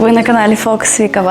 Ви на каналі Fox ВКВ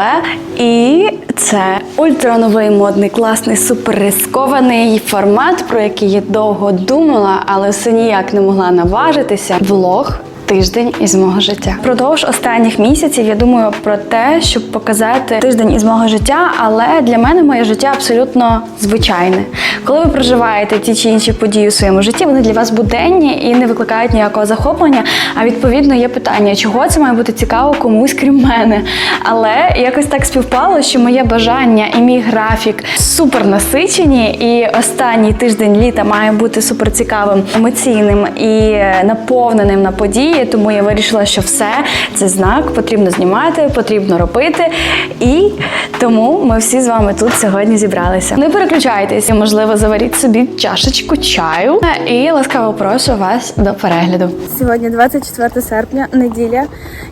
і це ультрановий модний, класний, суперрискований формат, про який я довго думала, але все ніяк не могла наважитися. Влог. Тиждень із мого життя. Продовж останніх місяців я думаю про те, щоб показати тиждень із мого життя, але для мене моє життя абсолютно звичайне. Коли ви проживаєте ті чи інші події у своєму житті, вони для вас буденні і не викликають ніякого захоплення. А відповідно є питання, чого це має бути цікаво комусь крім мене. Але якось так співпало, що моє бажання і мій графік супер насичені, і останній тиждень літа має бути супер цікавим, емоційним і наповненим на події. Тому я вирішила, що все це знак, потрібно знімати, потрібно робити. І тому ми всі з вами тут сьогодні зібралися. Не переключайтеся, можливо, заваріть собі чашечку чаю і ласкаво прошу вас до перегляду. Сьогодні 24 серпня, неділя,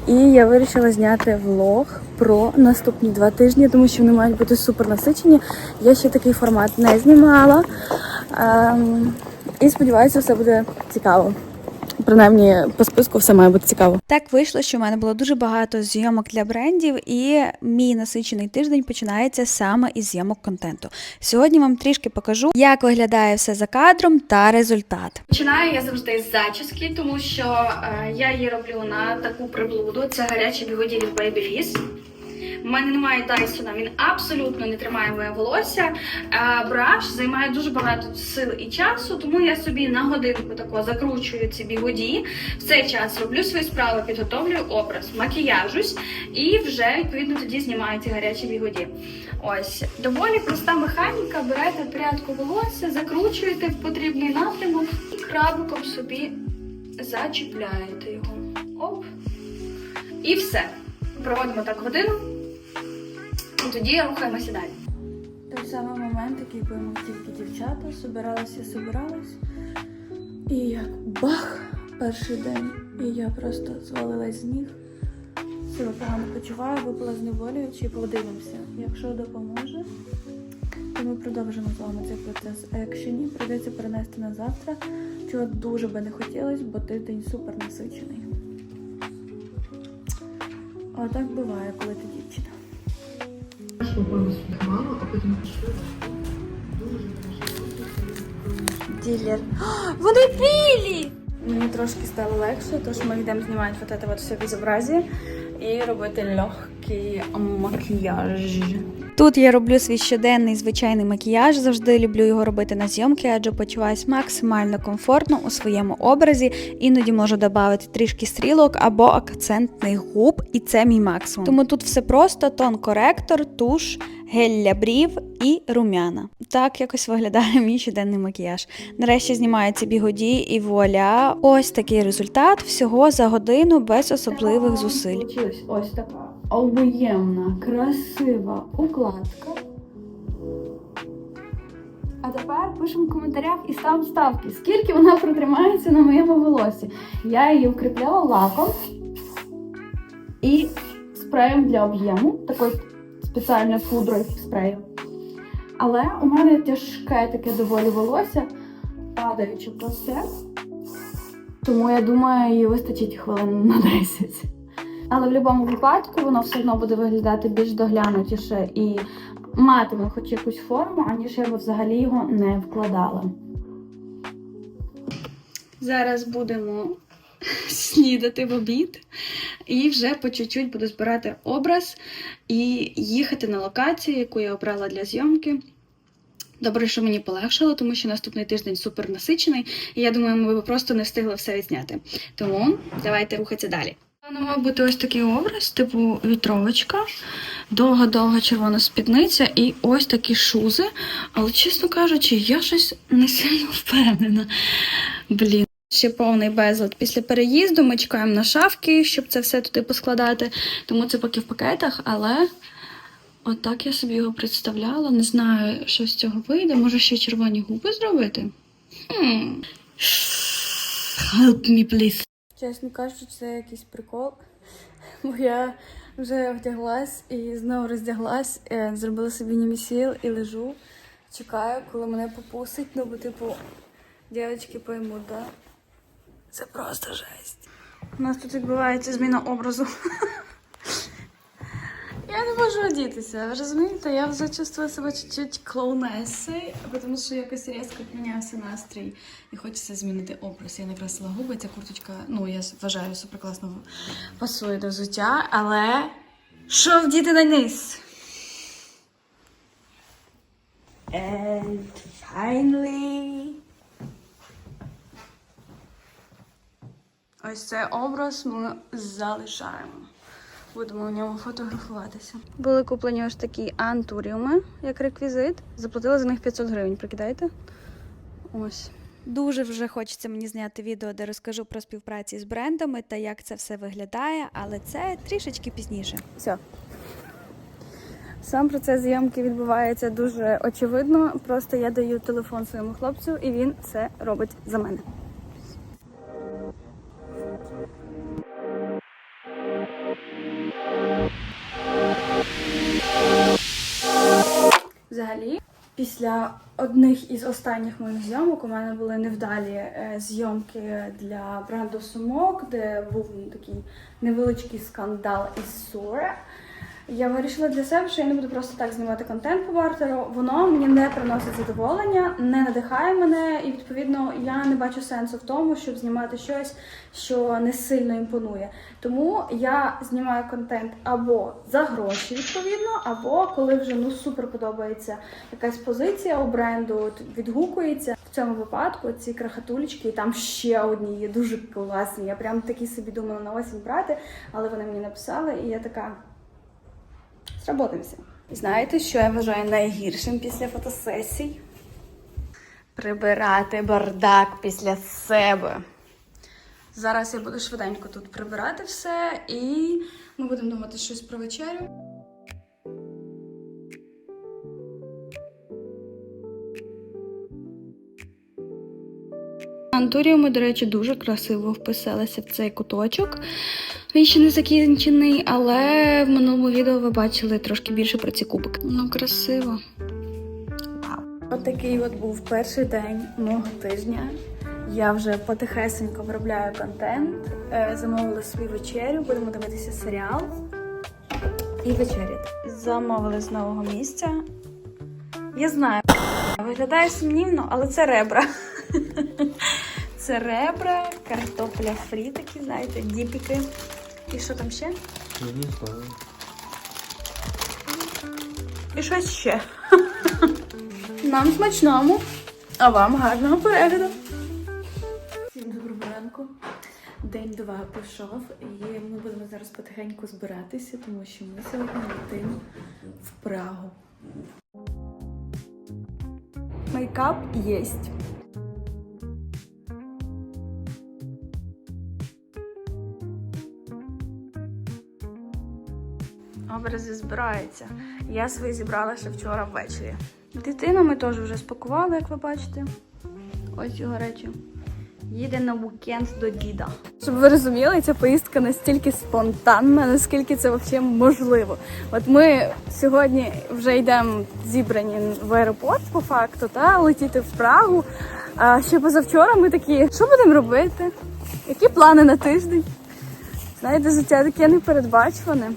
і я вирішила зняти влог про наступні два тижні, тому що вони мають бути супер насичені. Я ще такий формат не знімала. Ем, і сподіваюся, все буде цікаво. Принаймні, по списку все має бути цікаво. Так вийшло, що в мене було дуже багато зйомок для брендів, і мій насичений тиждень починається саме із зйомок контенту. Сьогодні вам трішки покажу, як виглядає все за кадром та результат. Починаю я завжди з зачіски, тому що е, я її роблю на таку приблуду. Це гарячі бігоді від Babyliss. У мене немає Дайсона, він абсолютно не тримає моє волосся. Е, браш займає дуже багато сил і часу, тому я собі на годинку тако закручую ці бігоді. В цей час роблю свої справи, підготовлюю образ, макіяжусь і вже відповідно тоді знімаю ці гарячі бігоді. Ось доволі проста механіка. Берете прядку волосся, закручуєте в потрібний напрямок і крабиком собі зачіпляєте його. Оп. І все. Проводимо так годину. І тоді рухаємося далі. Той самий момент, який поймуть тільки дівчата, собиралася, собиралась. І як бах! Перший день. І я просто звалилась з ніг. Себе погано почуваю, випала зневолюючи, подивимося. Якщо допоможе, то ми продовжимо з вами цей процес. А якщо ні, прийдеться перенести на завтра, чого дуже би не хотілося, бо тиждень супер насичений. А так буває, коли ти дівчина. Ділер. Вони білі! Мені трошки стало легше, тож ми йдемо знімати вот это вот все безобразие і робити легкий макіяж. Тут я роблю свій щоденний звичайний макіяж. Завжди люблю його робити на зйомки, адже почуваюсь максимально комфортно у своєму образі. Іноді можу додати трішки стрілок або акцентних губ, і це мій максимум. Тому тут все просто: тон коректор, туш, гель для брів і румяна. Так якось виглядає мій щоденний макіяж. Нарешті знімаю ці бігоді і вуаля. Ось такий результат всього за годину без особливих зусиль. Ось така об'ємна, красива укладка. А тепер пишемо в коментарях і ставимо ставки, скільки вона протримається на моєму волосі. Я її укріпляла лаком і спреєм для об'єму, такою спеціальною пудрою спрею. Але у мене тяжке таке доволі волосся, падаючи просте. Тому я думаю, її вистачить хвилин на 10. Але в будь-якому випадку воно все одно буде виглядати більш доглянутіше і матиме хоч якусь форму, аніж я би взагалі його не вкладала. Зараз будемо снідати в обід і вже по чуть-чуть буду збирати образ і їхати на локацію, яку я обрала для зйомки. Добре, що мені полегшало, тому що наступний тиждень супер насичений, і я думаю, ми б просто не встигли все відзняти. Тому давайте рухатися далі. Мав бути ось такий образ, типу вітровочка, довга-довга червона спідниця і ось такі шузи. Але, чесно кажучи, я щось не сильно впевнена. Блін. Ще повний безлад після переїзду. Ми чекаємо на шафки, щоб це все туди поскладати. Тому це поки в пакетах, але отак я собі його представляла. Не знаю, що з цього вийде. Може ще червоні губи зробити? Хм. Help me, please. Чесно кажучи, це якийсь прикол. Бо я вже вдяглась і знову роздяглась, е, зробила собі німісіл і лежу. Чекаю, коли мене попустить. Ну, бо, типу, дівчатки поймуть, да? Це просто жесть. У нас тут відбувається зміна образу. можу одітися. Ви розумієте, я вже чувствую себе чуть-чуть клоунесою, тому що якось різко піднявся настрій і хочеться змінити образ. Я накрасила губи, ця курточка, ну я вважаю, супер класно пасує до взуття, але що вдіти на низ? And finally... Ось цей образ ми залишаємо. Будемо в ньому фотографуватися. Були куплені ось такі антуріуми як реквізит. Заплатили за них 500 гривень, прикидаєте? Ось. Дуже вже хочеться мені зняти відео, де розкажу про співпраці з брендами та як це все виглядає, але це трішечки пізніше. Все. Сам процес зйомки відбувається дуже очевидно. Просто я даю телефон своєму хлопцю, і він все робить за мене. Після одних із останніх моїх зйомок у мене були невдалі е, зйомки для бренду сумок, де був такий невеличкий скандал із Суре. Я вирішила для себе, що я не буду просто так знімати контент по бартеру. Воно мені не приносить задоволення, не надихає мене, і відповідно я не бачу сенсу в тому, щоб знімати щось, що не сильно імпонує. Тому я знімаю контент або за гроші, відповідно, або коли вже ну супер подобається якась позиція у бренду, відгукується. В цьому випадку ці крахатулечки, і там ще одні є дуже класні. Я прям такі собі думала на осінь брати, але вони мені написали, і я така. Сработимося. Знаєте, що я вважаю найгіршим після фотосесій? Прибирати бардак після себе. Зараз я буду швиденько тут прибирати все і ми будемо думати щось про вечерю. Антуріуми, до речі, дуже красиво вписалися в цей куточок. Він ще не закінчений, але в минулому відео ви бачили трошки більше про ці кубики. Ну, красиво. Вау. Такий от був перший день мого тижня. Я вже потихесенько виробляю контент. Е, Замовили свою вечерю, будемо дивитися серіал і вечеряти. Замовили з нового місця. Я знаю, виглядає сумнівно, але це ребра. Це ребра, картопля фрі, такі, знаєте, діпіки. І що там ще? Не знаю. І щось ще. Нам смачному, а вам гарного перегляду. Всім доброго ранку. День два пройшов, і ми будемо зараз потихеньку збиратися, тому що ми сьогодні летимо в Прагу. Мейкап єсть. Образи збираються. Я свої зібрала ще вчора ввечері. Дитину ми теж вже спакували, як ви бачите. Ось його речі. Їде на вікенд до діда. Щоб ви розуміли, ця поїздка настільки спонтанна, наскільки це взагалі можливо. От ми сьогодні вже йдемо зібрані в аеропорт по факту, та летіти в Прагу. А ще позавчора ми такі, що будемо робити? Які плани на тиждень? Знаєте, життя таке непередбачуване.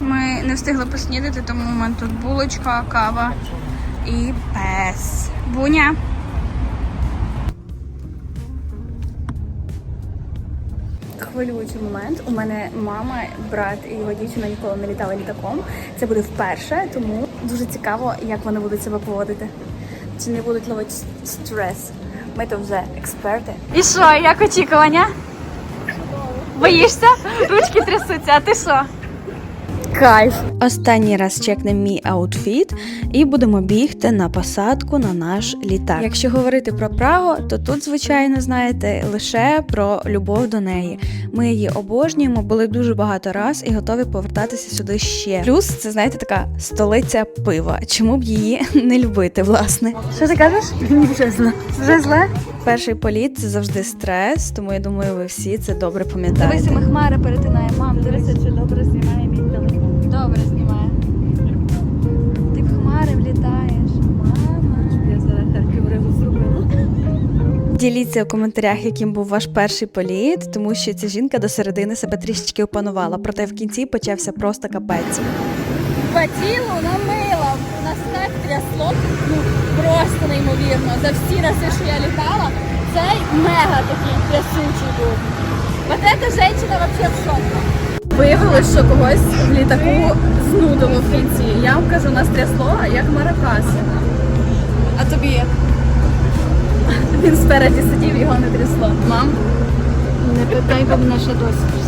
Ми не встигли поснідати, тому у мене тут булочка, кава і пес. Буня. Хвилюючий момент. У мене мама, брат і його дівчина ніколи не літали літаком. Це буде вперше, тому дуже цікаво, як вони будуть себе поводити. Чи не будуть ловити стрес. Ми то вже експерти. І що, як очікування? Боїшся? Ручки трясуться, а ти що? Кайф. Останній раз чекнемо мій аутфіт і будемо бігти на посадку на наш літак. Якщо говорити про Прагу, то тут, звичайно, знаєте, лише про любов до неї. Ми її обожнюємо, були дуже багато раз і готові повертатися сюди ще. Плюс це знаєте така столиця пива. Чому б її не любити, власне? Що ти кажеш? Вже зле. Вже зле? Перший політ це завжди стрес, тому я думаю, ви всі це добре пам'ятаєте. Дивися, ми хмари перетинає. Мам, дивися, чи добре. Добре знімає. Ти в хмари влітаєш. Мама. Я зараз Харків рибу зробила. Діліться у коментарях, яким був ваш перший політ, тому що ця жінка до середини себе трішечки опанувала, проте в кінці почався просто капець. по тілу намила. Нас так трясло. Ну, просто неймовірно. За всі рази, що я літала, цей мега такий трясучий був. Вот эта женщина вообще в шоку. Виявилось, що когось в літаку знудило в кінці. Я вам кажу, нас трясло, як маракаси. А тобі як? Він спереді сидів, його не трясло. Мам, Не питай, бо мене ще досі.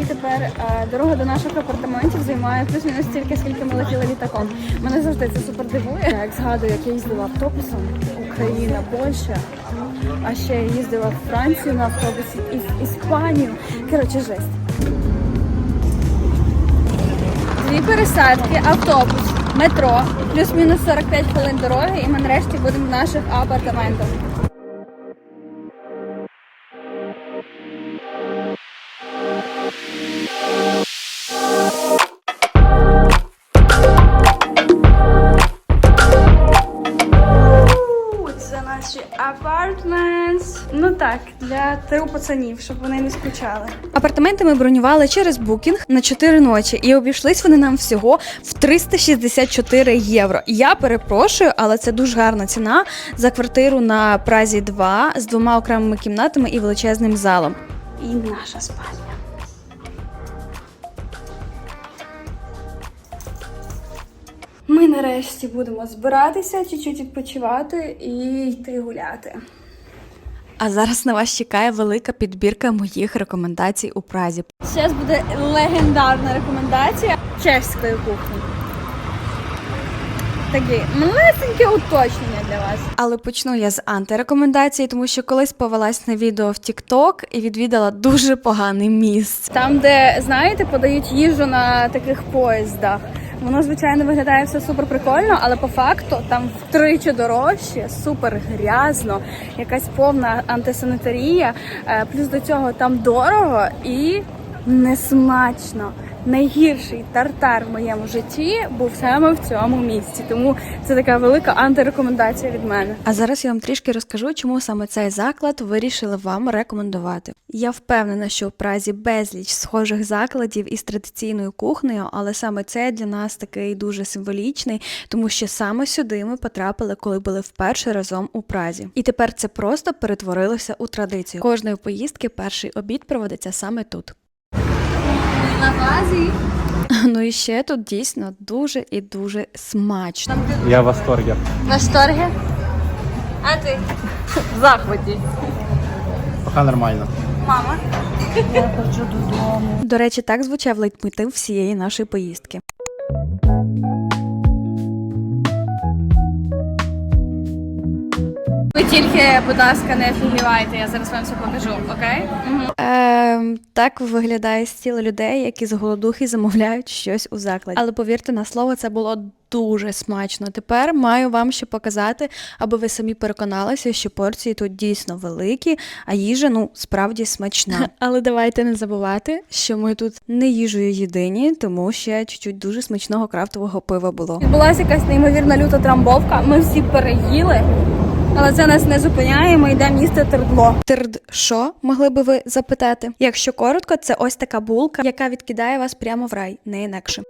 І тепер е, дорога до наших апартаментів займає плюс-мінус стільки, скільки ми летіли літаком. Мене завжди це супер дивує. Як згадую, як я їздила автобусом, Україна, Польща, а ще я їздила в Францію на автобусі і в Іспанію. Коротше, жесть. Дві пересадки, автобус, метро, плюс-мінус 45 хвилин дороги, і ми нарешті будемо в наших апартаментах. Для трьох пацанів, щоб вони не скучали. Апартаменти ми бронювали через букінг на 4 ночі, і обійшлись вони нам всього в 364 євро. Я перепрошую, але це дуже гарна ціна за квартиру на Празі 2 з двома окремими кімнатами і величезним залом. І наша спальня. Ми нарешті будемо збиратися, чуть-чуть відпочивати і йти гуляти. А зараз на вас чекає велика підбірка моїх рекомендацій у Празі. Зараз буде легендарна рекомендація чеської кухні. Такі малесеньке уточнення для вас. Але почну я з антирекомендації, тому що колись повелась на відео в TikTok і відвідала дуже погане місце. Там, де, знаєте, подають їжу на таких поїздах. Воно, звичайно, виглядає все супер прикольно, але по факту там втричі дорожче, супер грязно, якась повна антисанітарія. Е, Плюс до цього там дорого і несмачно. Найгірший тартар в моєму житті був саме в цьому місці. Тому це така велика антирекомендація від мене. А зараз я вам трішки розкажу, чому саме цей заклад вирішили вам рекомендувати. Я впевнена, що в Празі безліч схожих закладів із традиційною кухнею, але саме це для нас такий дуже символічний, тому що саме сюди ми потрапили, коли були вперше разом у Празі. І тепер це просто перетворилося у традицію. Кожної поїздки перший обід проводиться саме тут. На базі Ну і ще тут дійсно дуже і дуже смачно. Я в восторге. в восторгі. А ти? В захваті. Пока нормально. Мама. До речі, так звучав лейтмотив всієї нашої поїздки. Ви тільки, будь ласка, не офігівайте, я зараз вам все покажу, окей? Ем, так виглядає стіл людей, які з голодухи замовляють щось у закладі. Але повірте на слово, це було дуже смачно. Тепер маю вам ще показати, аби ви самі переконалися, що порції тут дійсно великі, а їжа ну справді смачна. Але давайте не забувати, що ми тут не їжею єдині, тому ще чуть-чуть дуже смачного крафтового пива було. Відбулася якась неймовірна люта трамбовка. Ми всі переїли, але це нас не зупиняє. Ми йдемо їсти тердло. Терд що могли би ви запитати? Якщо коротко, це ось така булка, яка відкидає вас прямо в рай, не інакше.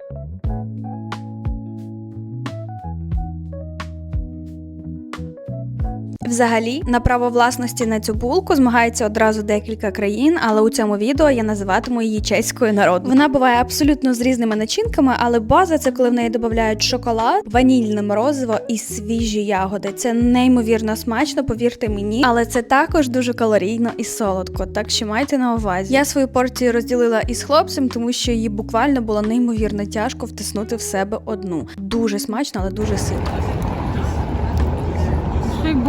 Взагалі, на право власності на цю булку змагається одразу декілька країн, але у цьому відео я називатиму її чеською народною. Вона буває абсолютно з різними начинками, але база це коли в неї додають шоколад, ванільне морозиво і свіжі ягоди. Це неймовірно смачно, повірте мені, але це також дуже калорійно і солодко. Так що майте на увазі. Я свою порцію розділила із хлопцем, тому що її буквально було неймовірно тяжко втиснути в себе одну. Дуже смачно, але дуже ситно.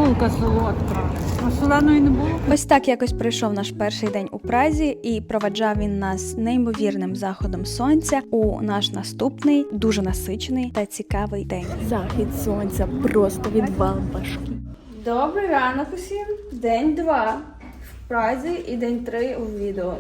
Булка солодка. А соленої не було? Ось так якось пройшов наш перший день у Празі, і проведжав він нас неймовірним заходом сонця у наш наступний, дуже насичений та цікавий день. Захід сонця просто відвал башки. Добрий ранок усім. День два в Празі і день три у відео.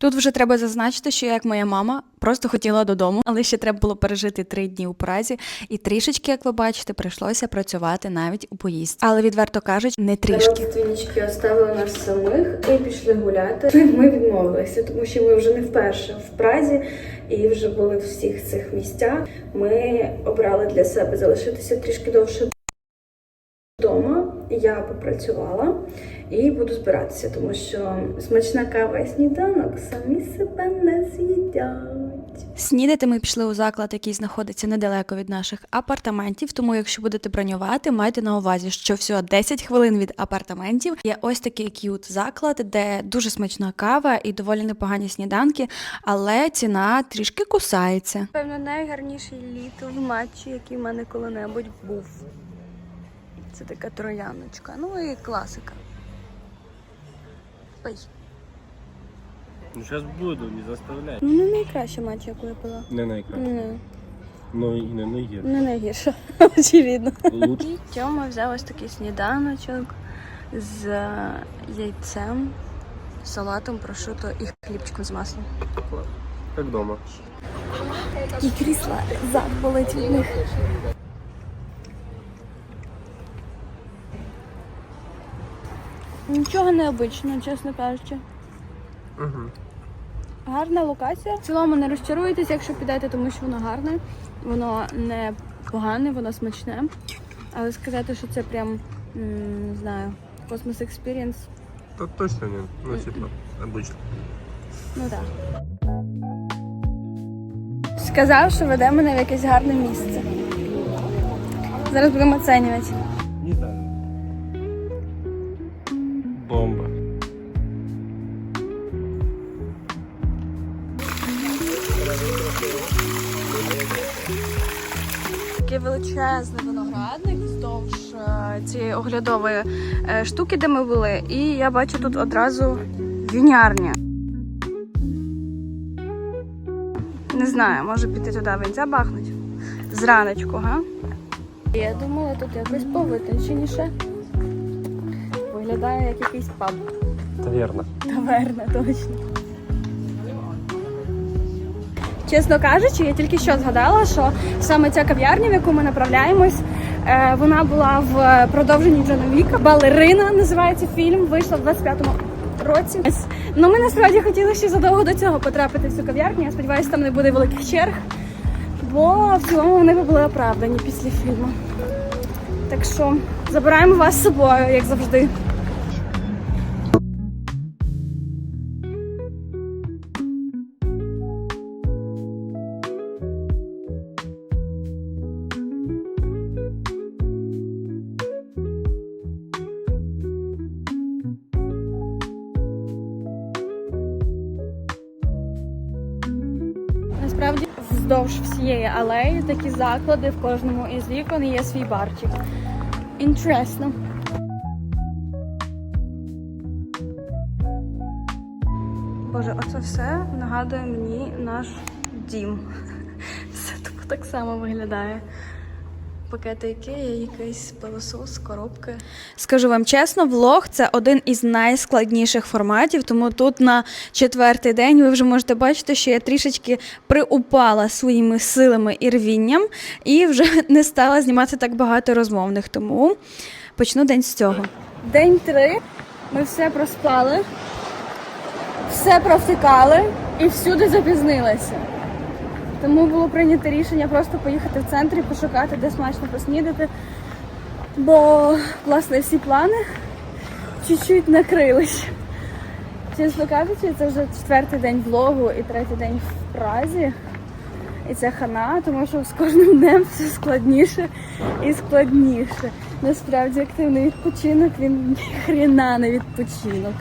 Тут вже треба зазначити, що я, як моя мама, просто хотіла додому, але ще треба було пережити три дні у Празі, і трішечки, як ви бачите, прийшлося працювати навіть у поїздці. Але відверто кажучи, не трішки. Родственнички оставили нас самих і пішли гуляти. Ми відмовилися, тому що ми вже не вперше в Празі і вже були в всіх цих місцях. Ми обрали для себе залишитися трішки довше вдома. Я попрацювала і буду збиратися, тому що смачна кава і сніданок самі себе не з'їдять. Снідати ми пішли у заклад, який знаходиться недалеко від наших апартаментів. Тому, якщо будете бронювати, майте на увазі, що всього 10 хвилин від апартаментів є ось такий к'ют заклад, де дуже смачна кава і доволі непогані сніданки, але ціна трішки кусається. Певно, найгарніший літо в матчі, який в мене коли-небудь був. Це така трояночка. Ну і класика. Ой. Ну зараз буду, не заставляй. Ну, не найкраща матч, яку я пила. Не найкраще. Не, Ну і не найгірше. не найгірша, очевидно. Лучше. І Тьома взяв ось такий сніданочок з яйцем, салатом, прошуто і хлібчиком з маслом. Як вдома. І крісла зад болить від них. Нічого необичного, чесно кажучи. Угу. Гарна локація. В цілому не розчаруєтесь, якщо підете, тому що воно гарне. Воно не погане, воно смачне. Але сказати, що це прям не знаю, космос експірієнс, Та точно ні. Ну, типа, обично. ну так. Сказав, що веде мене в якесь гарне місце. Зараз будемо оцінювати. Величезний виноградник вздовж е, цієї оглядової е, штуки, де ми були. І я бачу тут одразу вінярня. Не знаю, може піти туди вінця бахнуть. Зраночку, га? Я думала, тут якось повитонченіше. Виглядає як якийсь паб. Таверна. Таверна, точно. Чесно кажучи, я тільки що згадала, що саме ця кав'ярня, в яку ми направляємось, е, вона була в продовженні Джона Віка. Балерина називається фільм, вийшла в 25-му році. Ну ми насправді хотіли ще задовго до цього потрапити в цю кав'ярню. Я сподіваюся, там не буде великих черг, бо в цілому вони були оправдані після фільму. Так що забираємо вас з собою, як завжди. Алеї такі заклади в кожному із вікон є свій барчик. Інтересно. Боже, оце все нагадує мені наш дім. Все тупо так само виглядає. Пакети Ікея, якийсь пилосос, коробки. Скажу вам чесно, влог це один із найскладніших форматів, тому тут на четвертий день ви вже можете бачити, що я трішечки приупала своїми силами і рвінням, і вже не стала знімати так багато розмовних. Тому почну день з цього. День три. Ми все проспали, все провтикали і всюди запізнилися. Тому було прийнято рішення просто поїхати в центр і пошукати, де смачно поснідати. Бо, власне, всі плани чуть-чуть накрились. Чесно кажучи, це вже четвертий день влогу і третій день в Празі. І це хана, тому що з кожним днем все складніше і складніше. Насправді активний відпочинок він ніхрена не відпочинок.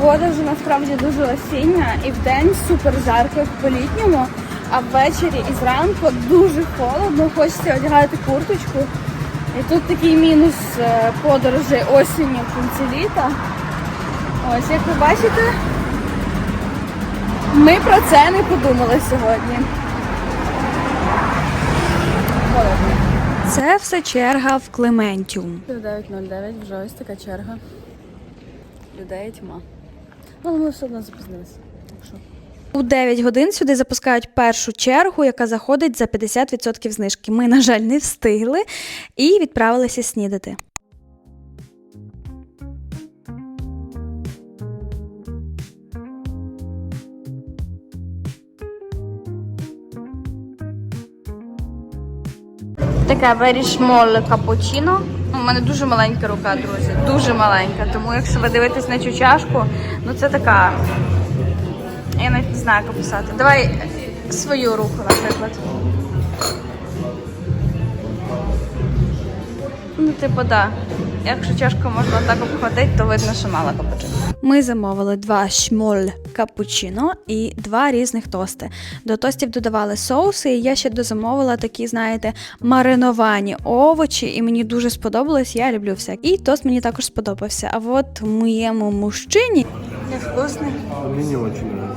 Погода вже насправді дуже осіння і вдень супер жарко як по-літньому, а ввечері і зранку дуже холодно, хочеться одягати курточку. І тут такий мінус е, подорожі осінню в кінці літа. Ось, як ви бачите, ми про це не подумали сьогодні. Холодно. Це все черга в Клементіум. 9.09, вже ось така черга. Людей тьма. Але ми все одно запізнилися. У 9 годин сюди запускають першу чергу, яка заходить за 50% знижки. Ми, на жаль, не встигли і відправилися снідати. Таке very small капучино. У мене дуже маленька рука, друзі. Дуже маленька. Тому якщо ви дивитесь на цю чашку, ну це така. Я навіть не знаю, як описати. Давай свою руку, наприклад. Ну, типу, да. Якщо чашку можна так обходити, то видно, що мало капучино. Ми замовили два шмоль капучино і два різних тости. До тостів додавали соуси, і я ще дозамовила такі, знаєте, мариновані овочі, і мені дуже сподобалось. Я люблю все. І тост мені також сподобався. А от моєму мужчині невкусний. Мені дуже.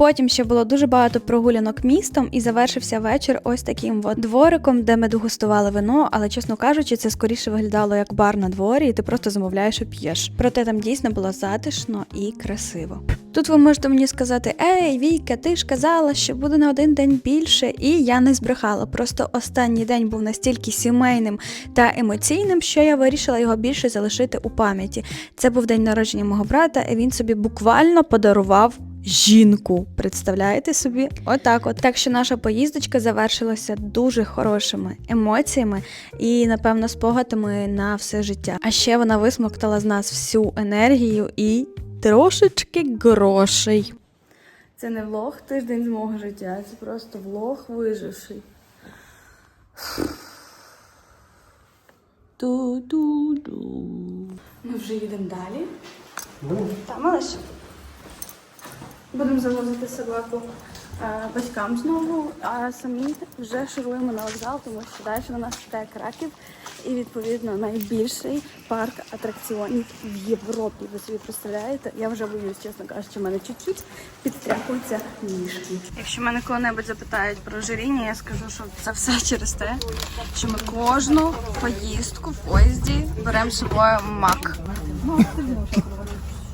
Потім ще було дуже багато прогулянок містом, і завершився вечір ось таким от двориком, де ми дегустували вино. Але чесно кажучи, це скоріше виглядало як бар на дворі, і ти просто замовляєш і п'єш. Проте там дійсно було затишно і красиво. Тут ви можете мені сказати: Ей, Віка, ти ж казала, що буде на один день більше, і я не збрехала. Просто останній день був настільки сімейним та емоційним, що я вирішила його більше залишити у пам'яті. Це був день народження мого брата, і він собі буквально подарував. Жінку, представляєте собі? Отак, от так що наша поїздочка завершилася дуже хорошими емоціями і, напевно, спогадами на все життя. А ще вона висмоктала з нас всю енергію і трошечки грошей. Це не влог тиждень з мого життя, це просто влог виживший. Ту-ду-ду. Ми вже їдемо далі. Та малиш. Будемо завозити собаку е, батькам знову, а самі вже шуруємо на вокзал, тому що далі на нас чекає Краків і відповідно найбільший парк атракціонів в Європі. Ви собі представляєте? Я вже боюсь, чесно кажучи, в мене чуть-чуть підтряхуються ніжки. Якщо мене коли-небудь запитають про ожиріння, я скажу, що це все через те, що ми кожну поїздку в поїзді беремо з собою мак.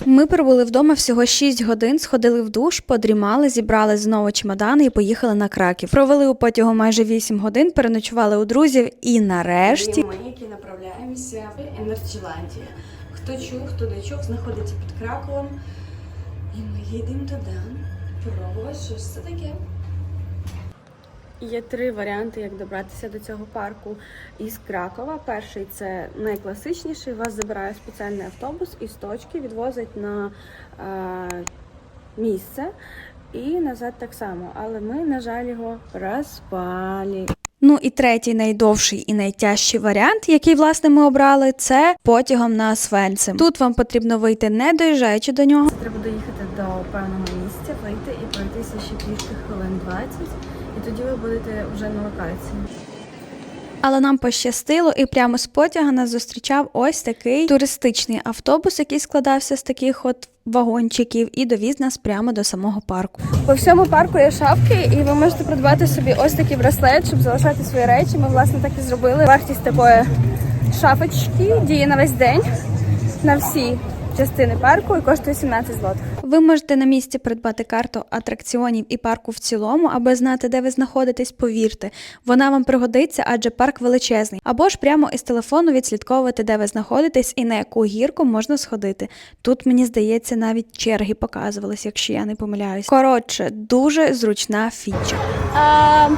Ми пробули вдома всього 6 годин, сходили в душ, подрімали, зібрали знову чемодани і поїхали на Краків. Провели у потягу майже 8 годин, переночували у друзів і нарешті. Ми, які направляємося в Енерджіландію. Хто чув, хто не чув, знаходиться під Краковом. І ми їдемо туди пробувати, щось таке. Є три варіанти, як добратися до цього парку із Кракова. Перший це найкласичніший. Вас забирає спеціальний автобус із точки, відвозить на е, місце і назад так само. Але ми, на жаль, його розпалі. Ну і третій найдовший і найтяжчий варіант, який власне ми обрали, це потягом на Освенцим. Тут вам потрібно вийти не доїжджаючи до нього. Треба доїхати до певного місця, вийти і пройтися ще пішки хвилин 20, і тоді ви будете вже на локації. Але нам пощастило, і прямо з потяга нас зустрічав ось такий туристичний автобус, який складався з таких от вагончиків, і довіз нас прямо до самого парку. По всьому парку є шапки, і ви можете придбати собі ось такий браслет, щоб залишати свої речі. Ми власне так і зробили. Вартість такої шапочки діє на весь день на всі частини парку і коштує 17 злотих. Ви можете на місці придбати карту атракціонів і парку в цілому, аби знати, де ви знаходитесь. Повірте, вона вам пригодиться, адже парк величезний. Або ж прямо із телефону відслідковувати, де ви знаходитесь і на яку гірку можна сходити. Тут мені здається, навіть черги показувались, якщо я не помиляюсь. Коротше, дуже зручна фіча. А,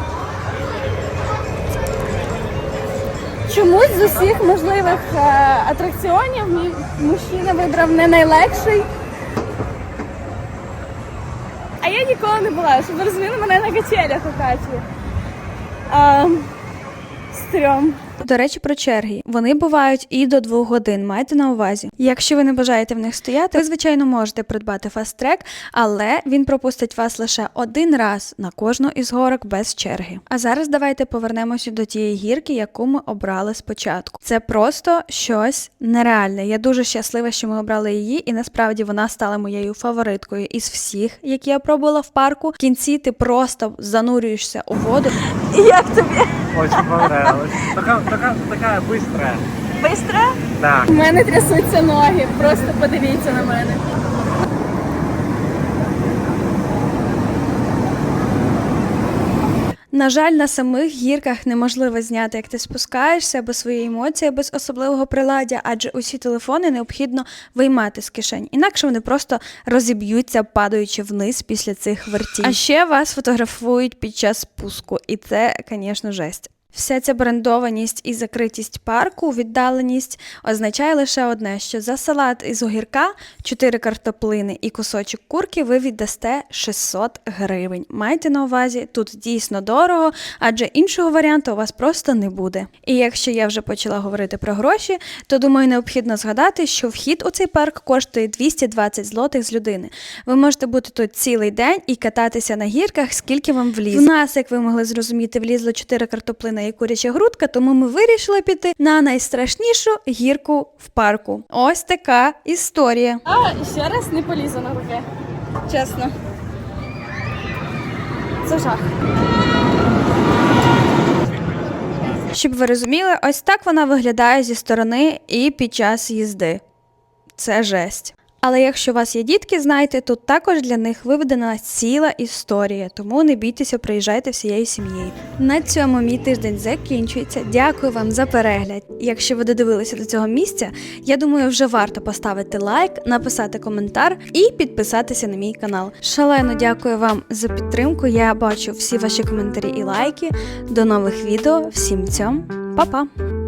чомусь з усіх можливих е, атракціонів мій мужчина вибрав не найлегший. А я ніколи не була, щоб розуміли, мене на качелях у А, стрьом. До речі, про черги. Вони бувають і до двох годин. Майте на увазі. Якщо ви не бажаєте в них стояти, ви звичайно можете придбати фаст-трек, але він пропустить вас лише один раз на кожну із горок без черги. А зараз давайте повернемося до тієї гірки, яку ми обрали спочатку. Це просто щось нереальне. Я дуже щаслива, що ми обрали її, і насправді вона стала моєю фавориткою із всіх, які я пробувала в парку. В кінці ти просто занурюєшся у воду. Очень понравилось. Така, така, така быстрая. Бистро? Так. У мене трясуться ноги, просто подивіться на мене. На жаль, на самих гірках неможливо зняти, як ти спускаєшся, або свої емоції без особливого приладдя, адже усі телефони необхідно виймати з кишень. Інакше вони просто розіб'ються, падаючи вниз після цих вертів. А ще вас фотографують під час спуску, і це, звісно, жесть. Вся ця брендованість і закритість парку, віддаленість означає лише одне: що за салат із огірка, 4 картоплини і кусочок курки ви віддасте 600 гривень. Майте на увазі, тут дійсно дорого, адже іншого варіанту у вас просто не буде. І якщо я вже почала говорити про гроші, то думаю, необхідно згадати, що вхід у цей парк коштує 220 злотих з людини. Ви можете бути тут цілий день і кататися на гірках, скільки вам влізе. В нас, як ви могли зрозуміти, влізло 4 картоплина і куряча грудка, тому ми вирішили піти на найстрашнішу гірку в парку. Ось така історія. А ще раз не полізу на руки. Чесно. Це жах. Щоб ви розуміли, ось так вона виглядає зі сторони і під час їзди. Це жесть. Але якщо у вас є дітки, знайте, тут також для них виведена ціла історія, тому не бійтеся, приїжджайте всією сім'єю. На цьому мій тиждень закінчується. Дякую вам за перегляд. Якщо ви додивилися до цього місця, я думаю, вже варто поставити лайк, написати коментар і підписатися на мій канал. Шалено дякую вам за підтримку. Я бачу всі ваші коментарі і лайки. До нових відео. Всім цьом, па-па!